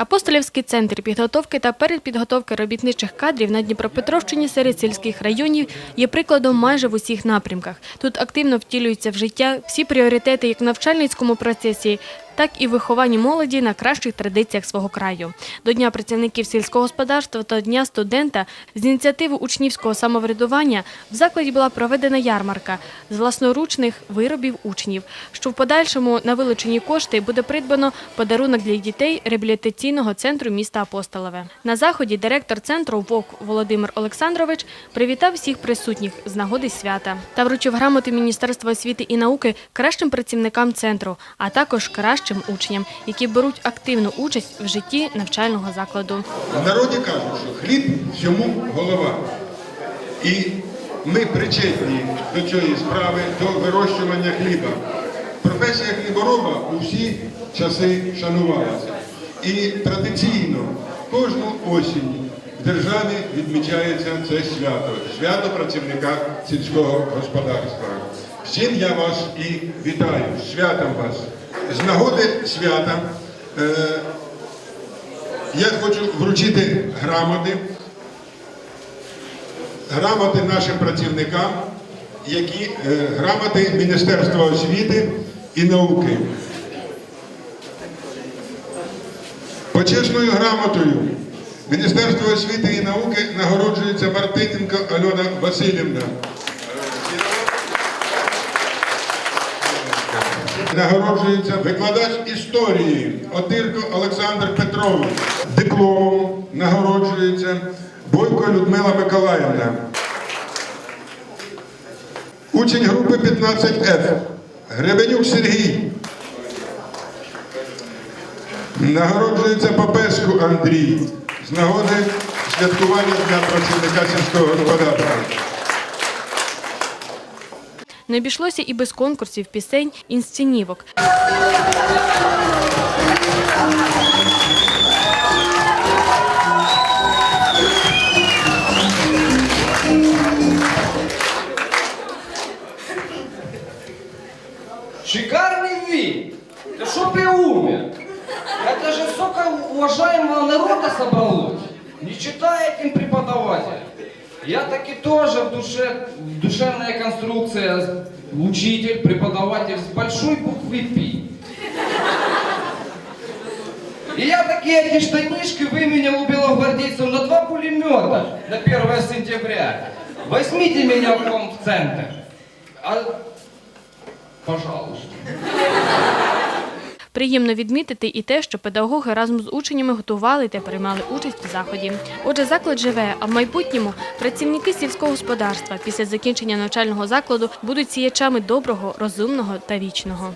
Апостолівський центр підготовки та передпідготовки робітничих кадрів на Дніпропетровщині серед сільських районів є прикладом майже в усіх напрямках. Тут активно втілюються в життя всі пріоритети як в навчальницькому процесі, так і вихованні молоді на кращих традиціях свого краю. До Дня працівників сільського господарства та Дня студента з ініціативи учнівського самоврядування в закладі була проведена ярмарка з власноручних виробів учнів, що в подальшому на вилучені кошти буде придбано подарунок для дітей реабілітаційного центру міста Апостолове. На заході директор центру ВОК Володимир Олександрович привітав всіх присутніх з нагоди свята та вручив грамоти Міністерства освіти і науки кращим працівникам центру, а також кращим учням, які беруть активну участь в житті навчального закладу. В народі кажуть, що хліб всьому голова. І ми причетні до цієї справи, до вирощування хліба. Професія хлібороба у всі часи шанувалася. І традиційно кожну осінь в державі відмічається це свято, свято працівника сільського господарства. Чим я вас і вітаю, святом вас. З нагоди свята е, я хочу вручити грамоти, грамоти нашим працівникам, які е, грамоти Міністерства освіти і науки. Почесною грамотою Міністерства освіти і науки нагороджується Мартиненко Альона Васильівна. Нагороджується викладач історії Отирко Олександр Петрович. Дипломом нагороджується Бойко Людмила Миколаївна. Учень групи 15Ф. Гребенюк Сергій. Нагороджується Попеску Андрій з нагоди святкування Дня працівника сільського господарства. Не обійшлося і без конкурсів, пісень, інсценівок. Шикарный вид! Да чтоб и умер! Это же столько уважаемого народа собралось, не читая этим преподавателя. Я таки тоже в душе, душевная конструкция, учитель, преподаватель с большой буквы «Пи». И я такие эти штанишки выменял у белогвардейцев на два пулемета на 1 сентября. Возьмите меня в центр. А... Пожалуйста. Приємно відмітити і те, що педагоги разом з учнями готували та приймали участь у заході. Отже, заклад живе, а в майбутньому працівники сільського господарства після закінчення навчального закладу будуть сіячами доброго, розумного та вічного.